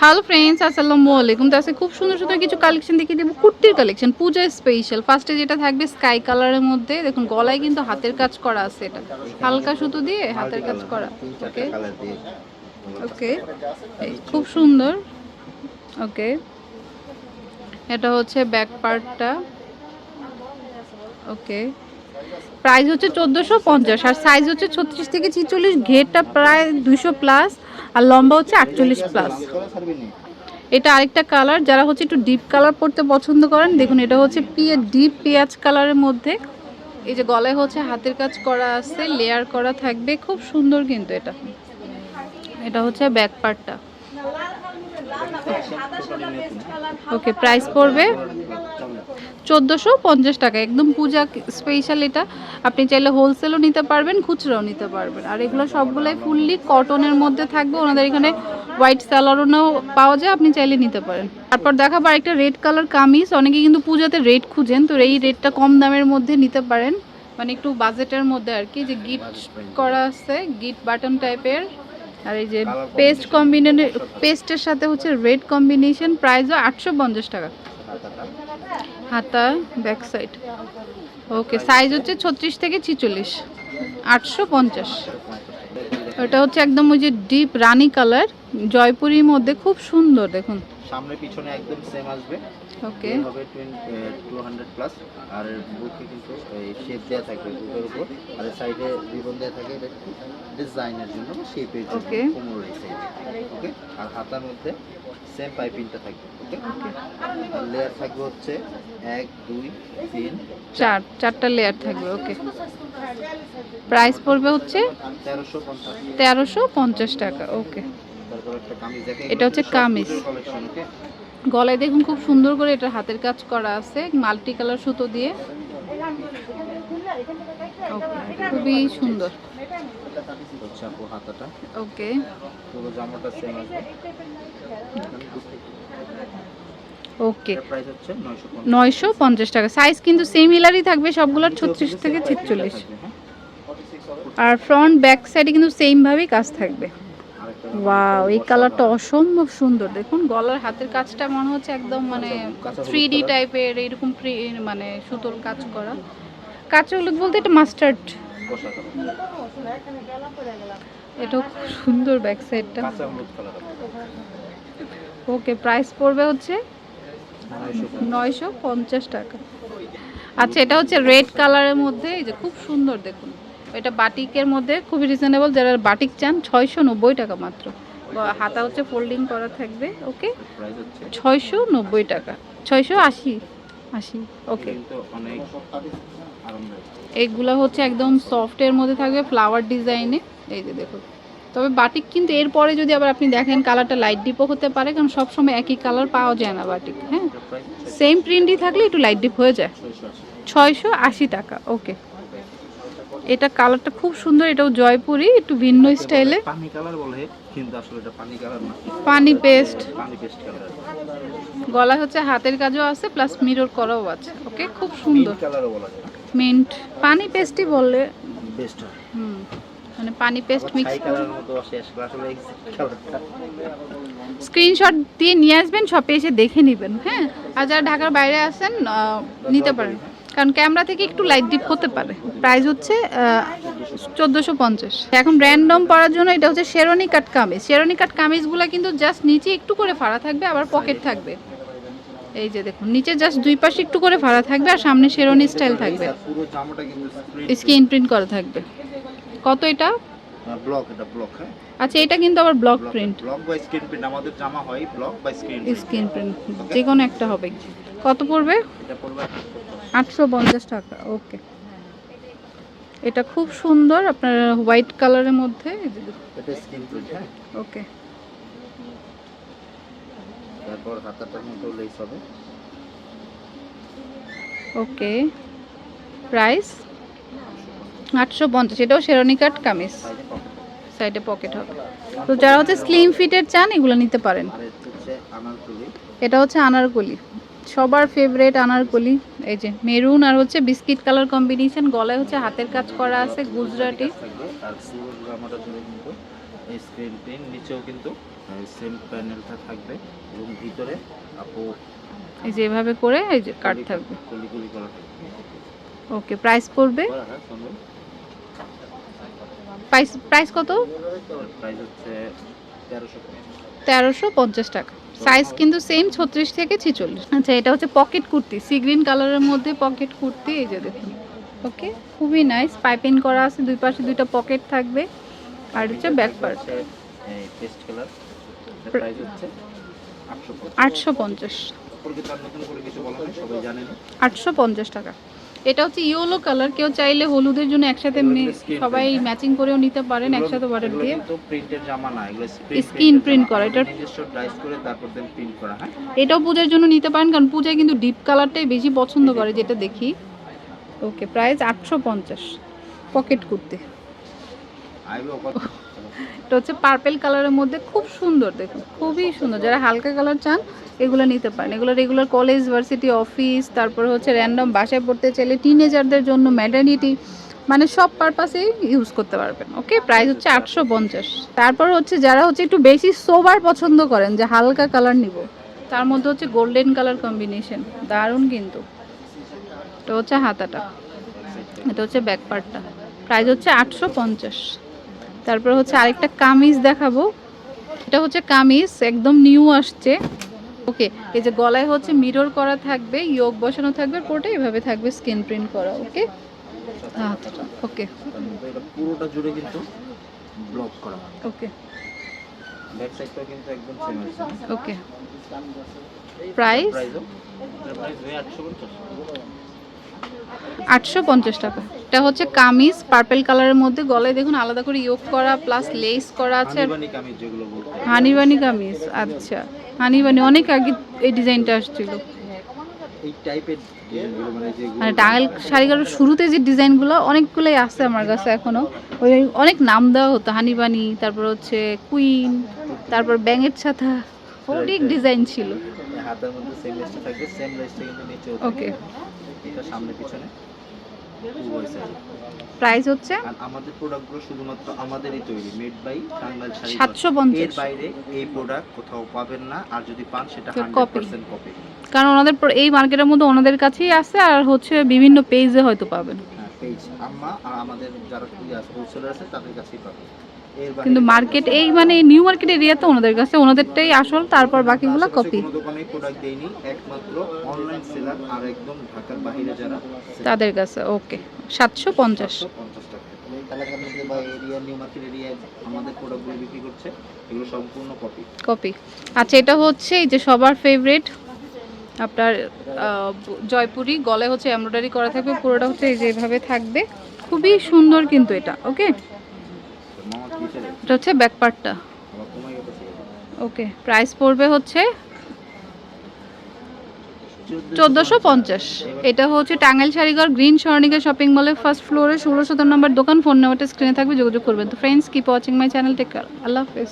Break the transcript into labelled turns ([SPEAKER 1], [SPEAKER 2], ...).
[SPEAKER 1] Hello friends আসসালামু আলাইকুম। তো আজকে খুব সুন্দর সুন্দর কিছু কালেকশন দেখিয়ে দেবো। কুর্তির কালেকশন পূজা স্পেশাল ফার্স্টে যেটা থাকবে স্কাই কালারের মধ্যে, দেখুন, গলায় কিন্তু হাতের কাজ করা আছে এটা। হালকা সুতো দিয়ে হাতের কাজ করা। ওকে ওকে খুব সুন্দর। ওকে এটা হচ্ছে ব্যাক পার্টটা ওকে প্রাইস হচ্ছে চোদ্দোশো পঞ্চাশ। আর সাইজ হচ্ছে ছত্রিশ থেকে ছিচল্লিশ। ঘেরটা প্রায় দুশো প্লাস আর লম্বা হচ্ছে আটচল্লিশ প্লাস এটা আরেকটা কালার যারা হচ্ছে একটু ডিপ কালার পরতে পছন্দ করেন, দেখুন এটা হচ্ছে পিয়ে ডিপ পেঁয়াজ কালারের মধ্যে। এই যে গলায় হচ্ছে হাতের কাজ করা আছে লেয়ার করা থাকবে, খুব সুন্দর কিন্তু এটা। এটা হচ্ছে ব্যাক পার্টটা ওকে প্রাইস পড়বে চোদ্দোশো পঞ্চাশ টাকা। একদম পূজা স্পেশাল এটা। আপনি চাইলে হোলসেলও নিতে পারবেন, খুচরাও নিতে পারবেন। আর এগুলো সবগুলোই ফুললি কটনের মধ্যে থাকবে। ওনাদের এখানে হোয়াইট স্যালারনও পাওয়া যায়, আপনি চাইলে নিতে পারেন। তারপর দেখাবো একটা রেড কালার কামিজ। অনেকে কিন্তু পূজাতে রেড খুঁজেন, তো এই রেডটা কম দামের মধ্যে নিতে পারেন। মানে একটু বাজেটের মধ্যে আর কি, যে গিফট করা আছে গিফট বাটন টাইপের আর এই যে পেস্ট কম্বিনেশন পেস্টের সাথে হচ্ছে রেড কম্বিনেশন প্রাইসও আটশো পঞ্চাশ টাকা। হাতা ব্যাক সাইড ওকে সাইজ হচ্ছে ছত্রিশ থেকে ছিচল্লিশ। আটশো পঞ্চাশ। এটা হচ্ছে একদম ওই যে ডিপ রানি কালার জয়পুরীর মধ্যে খুব সুন্দর দেখুন।
[SPEAKER 2] সামনে পিছনে একদম সেম আসবে।
[SPEAKER 1] ওকে।
[SPEAKER 2] হবে টু হান্ড্রেড প্লাস আর বুকে কিন্তু এই শেপ দেওয়া থাকবে বুকের উপর আর সাইডে রিবন দেওয়া থাকে এটা ডিজাইনের জন্য শেপের জন্য
[SPEAKER 1] ওকে।
[SPEAKER 2] কোমর এই সাইডে ওকে? আর হাতার মধ্যে সেম পাইপিংটা থাকবে ওকে? আর লেয়ার থাকবে হচ্ছে এক দুই তিন
[SPEAKER 1] চার চারটা লেয়ার থাকবে ওকে। প্রাইস পড়বে হচ্ছে
[SPEAKER 2] তেরোশো পঞ্চাশ।
[SPEAKER 1] তেরোশো পঞ্চাশ টাকা ওকে। এটা হচ্ছে কামিজ। গলায় দেখুন খুব সুন্দর করে এটা হাতের কাজ করা আছে, মাল্টি কালার সুতো দিয়ে। খুবই সুন্দর। ওকে ওকে
[SPEAKER 2] নয়শো
[SPEAKER 1] পঞ্চাশ টাকা। সাইজ কিন্তু সিমিলারই থাকবে, সবগুলোর ছত্রিশ থেকে ছিচল্লিশ। আর ফ্রন্ট ব্যাক সাইডে কিন্তু সেমভাবেই কাজ থাকবে। ওয়াও এই কালারটা অসম্ভব সুন্দর। দেখুন গলার হাতের কাজটা মনে হচ্ছে একদম মানে থ্রি ডি টাইপের এইরকম প্রি- মানে সুতোর কাজ করা। কাঁচা হলুদ বলতে এটা মাস্টার্ড এটাও খুব সুন্দর ব্যাক সাইডটা ওকে প্রাইস পড়বে হচ্ছে
[SPEAKER 2] নয়শো
[SPEAKER 1] নয়শো পঞ্চাশ টাকা। আচ্ছা এটা হচ্ছে রেড কালারের মধ্যে এই যে খুব সুন্দর দেখুন। এটা বাটিকের মধ্যে খুবই রিজনেবল যারা বাটিক চান ছয়শো নব্বই টাকা মাত্র। হাতা হচ্ছে ফোল্ডিং করা থাকবে ওকে ছয়শো নব্বই টাকা। ছয়শো আশি আশি ওকে এইগুলো হচ্ছে একদম সফটের মধ্যে থাকবে ফ্লাওয়ার ডিজাইনে এই যে দেখুন। তবে বাটিক কিন্তু এরপরে যদি আবার আপনি দেখেন কালারটা লাইট ডিপও হতে পারে, কারণ সবসময় একই কালার পাওয়া যায় না বাটিক হ্যাঁ? সেম প্রিন্টই থাকলে একটু লাইট ডিপ হয়ে যায়।
[SPEAKER 2] ছয়শো আশি
[SPEAKER 1] টাকা ওকে এটা কালারটা খুব সুন্দর এটাও জয়পুরি একটু ভিন্ন স্টাইলে।
[SPEAKER 2] পানি কালার বলে কিন্তু আসলে এটা পানি কালার না।
[SPEAKER 1] পানি পেস্ট।
[SPEAKER 2] পানি পেস্ট কালার।
[SPEAKER 1] গলায় হচ্ছে হাতের কাজও আছে প্লাস মিরর করাও আছে ওকে? খুব সুন্দর।
[SPEAKER 2] মিন্ট কালারও বলা যায়।
[SPEAKER 1] মিন্ট। পানি পেস্টই বললে।
[SPEAKER 2] বেস্ট
[SPEAKER 1] হুম মানে পানি পেস্ট মিক্স
[SPEAKER 2] কালারটা।
[SPEAKER 1] স্ক্রিনশট দিয়ে নিয়ে আসবেন শপে এসে দেখে নেবেন হ্যাঁ? আর যারা ঢাকার বাইরে আসেন নিতে পারেন। কারণ ক্যামেরা থেকে একটু লাইট ডিপ হতে পারে। প্রাইস হচ্ছে চোদ্দোশো পঞ্চাশ। এখন র্যান্ডম পরার জন্য এটা হচ্ছে শেরনি কাট কামিজ। শেরনি কাট কামিজগুলো কিন্তু জাস্ট নিচে একটু করে ফাড়া থাকবে আবার পকেট থাকবে। এই যে দেখুন নিচে জাস্ট দুই পাশে একটু করে ফাড়া থাকবে আর সামনে শেরনি স্টাইল থাকবে। স্ক্রিন প্রিন্ট করা থাকবে। কত এটা?
[SPEAKER 2] ব্লক এটা ব্লক হ্যাঁ?
[SPEAKER 1] আচ্ছা এটা কিন্তু আবার ব্লক প্রিন্ট
[SPEAKER 2] ব্লক বা স্ক্রিন প্রিন্ট আমাদের জামা হয় ব্লক বা স্ক্রিন
[SPEAKER 1] স্ক্রিন প্রিন্ট যে কোনো একটা হবে। কত পড়বে?
[SPEAKER 2] এটা পড়বে
[SPEAKER 1] আটশো। পঞ্চাশ টাকা ওকে। এটা খুব সুন্দর আপনার হোয়াইট কালারের মধ্যে
[SPEAKER 2] এটা স্ক্রিন প্রিন্ট হ্যাঁ।
[SPEAKER 1] ওকে।
[SPEAKER 2] তারপর হাতাটার মতো লেস হবে।
[SPEAKER 1] ওকে। প্রাইস আটশো পঞ্চাশ এটাও শেরনি কাট কামিজ।
[SPEAKER 2] সাইডে পকেট
[SPEAKER 1] হবে। তো যারা হচ্ছে স্লিম ফিটের চান এগুলো নিতে পারেন।
[SPEAKER 2] এটা হচ্ছে আনারকলি।
[SPEAKER 1] সবার ফেভারেট আনারকলি। এই যে মেরুন আর হচ্ছে বিস্কিট কালার কম্বিনেশন গলায় হচ্ছে হাতের কাজ করা আছে গুজরাটি।
[SPEAKER 2] এই স্ক্রিন প্রিন্ট নিচেও কিন্তু সেম প্যানেলটা থাকবে। এবং ভিতরে আপু
[SPEAKER 1] এই যে এভাবে করে এই যে কাট থাকবে।
[SPEAKER 2] কলি কলি করা থাকবে।
[SPEAKER 1] ওকে প্রাইস পড়বে। প্রাইস প্রাইস কত?
[SPEAKER 2] প্রাইস হচ্ছে
[SPEAKER 1] টাকা। সাইজ কিন্তু সেম ছত্রিশ থেকে ছিচল্লিশ। আচ্ছা এটা হচ্ছে পকেট কুর্তি। সি গ্রিন কালারের মধ্যে পকেট কুর্তি এই যে দেখুন। ওকে খুবই নাইস পাইপিং করা আছে দুই পাশে দুইটা পকেট থাকবে। আর হচ্ছে ব্যাক পার্ট
[SPEAKER 2] এই পেস্ট কালার প্রাইস হচ্ছে আটশো
[SPEAKER 1] পঞ্চাশ। আটশো পঞ্চাশ টাকা। এটা হচ্ছে ইয়েলো কালার কেউ চাইলে হলুদের জন্য একসাথে সবাই ম্যাচিং করেও নিতে পারেন একসাথে বর্ডার দিয়ে।
[SPEAKER 2] প্রিন্টের জামা না এগুলো
[SPEAKER 1] স্ক্রিন প্রিন্ট করা,
[SPEAKER 2] এটা ডাইস করে তারপর দেন প্রিন্ট করা হ্যাঁ?
[SPEAKER 1] এটাও পূজার জন্য নিতে পারেন কারণ পূজায় কিন্তু ডিপ কালারটাই বেশি পছন্দ করে যেটা দেখি। ওকে প্রাইস আটশো পঞ্চাশ পকেট কুর্তি। এটা হচ্ছে পার্পেল কালারের মধ্যে খুব সুন্দর দেখুন, খুবই সুন্দর। যারা হালকা কালার চান, এগুলো নিতে পারেন। এগুলো রেগুলার কলেজ ভার্সিটি অফিস তারপরে হচ্ছে র্যান্ডম বাসায় পড়তে চাইলে টিনেজারদের জন্য ম্যাটার্নিটি মানে সব পারপাসেই ইউজ করতে পারবেন ওকে প্রাইস হচ্ছে আটশো পঞ্চাশ। তারপর হচ্ছে যারা হচ্ছে একটু বেশি সোবার পছন্দ করেন, যে হালকা কালার নিব, তার মধ্যে হচ্ছে গোল্ডেন কালার কম্বিনেশন দারুণ কিন্তু। এটা হচ্ছে হাতাটা, এটা হচ্ছে ব্যাক পার্টটা প্রাইস হচ্ছে আটশো পঞ্চাশ। তারপর হচ্ছে আরেকটা কামিজ দেখাবো। এটা হচ্ছে কামিজ একদম নিউ আসছে। ওকে এই যে গলায় হচ্ছে মিরর করা থাকবে ইয়োগ বসানো থাকবে পুরোটা এভাবে থাকবে স্কিন প্রিন্ট করা ওকে? আচ্ছা ওকে।
[SPEAKER 2] পুরোটা জুড়ে কিন্তু ব্লক করা
[SPEAKER 1] ওকে।
[SPEAKER 2] ব্যাক সাইডটাও কিন্তু একদম সেম আছে।
[SPEAKER 1] ওকে। প্রাইস?
[SPEAKER 2] প্রাইস হয়ে আটশো পঞ্চাশ
[SPEAKER 1] টাকা। এটা হচ্ছে কামিজ পার্পেল কালারের মধ্যে। গলায় দেখুন আলাদা করে ইয়োগ করা প্লাস লেস করা আছে।
[SPEAKER 2] হানিবানি কামিজ।
[SPEAKER 1] আচ্ছা। হানিবানি অনেক আগে এই ডিজাইনটা আসছিল।
[SPEAKER 2] মানে যেগুলো
[SPEAKER 1] মানে শাড়িগুলোর শুরুতে যে ডিজাইনগুলো অনেকগুলোই আছে আমার কাছে এখনও। ওই অনেক নাম দেওয়া হতো হানিবানি তারপর হচ্ছে কুইন তারপর ব্যাঙের ছাতা। অনেক ডিজাইন ছিল। ওকে
[SPEAKER 2] এটা সামনে পিছনে।
[SPEAKER 1] প্রাইস হচ্ছে?
[SPEAKER 2] আমাদের প্রোডাক্টগুলো শুধুমাত্র আমাদেরই তৈরি মেড বাই টাঙ্গাইল শাড়ি এর বাইরে এই প্রোডাক্ট কোথাও পাবেন না আর যদি পান সেটা
[SPEAKER 1] তো
[SPEAKER 2] হান্ড্রেড
[SPEAKER 1] copy।
[SPEAKER 2] পার্সেন্ট কপি
[SPEAKER 1] কারণ ওনাদের এই মার্কেটের মধ্যে ওনাদের কাছেই আছে আর হচ্ছে বিভিন্ন পেজে হয়তো পাবেন।
[SPEAKER 2] হ্যাঁ পেজ আম্মা আর আমাদের যারা হোলসেলার আছে তাদের কাছেই পাবেন।
[SPEAKER 1] কিন্তু মার্কেট এই মানে নিউ মার্কেট এরিয়া তো ওনাদের কাছে ওনাদেরটাই আসল তারপর বাকিগুলো কপি তাদের কাছে ওকে সাতশো পঞ্চাশ।
[SPEAKER 2] কপি
[SPEAKER 1] আচ্ছা এটা হচ্ছে এই যে সবার ফেভারিট আপনার জয়পুরি গলায় হচ্ছে এমব্রয়ডারি করা থাকবে পুরোটা হচ্ছে এই যে এভাবে থাকবে। খুবই সুন্দর কিন্তু এটা ওকে এটা হচ্ছে ব্যাক পার্টটা ওকে প্রাইস পড়বে হচ্ছে চোদ্দোশো পঞ্চাশ। এটা হচ্ছে টাঙ্গাইল শাড়িঘর গ্রিন স্বর্ণিকা শপিং মলের ফার্স্ট ফ্লোরে ষোলো সতেরো নম্বর দোকান ফোন নাম্বারটা স্ক্রিনে থাকবে, যোগাযোগ করবেন। তো friends keep watching my channel take আল্লাহ হাফেজ।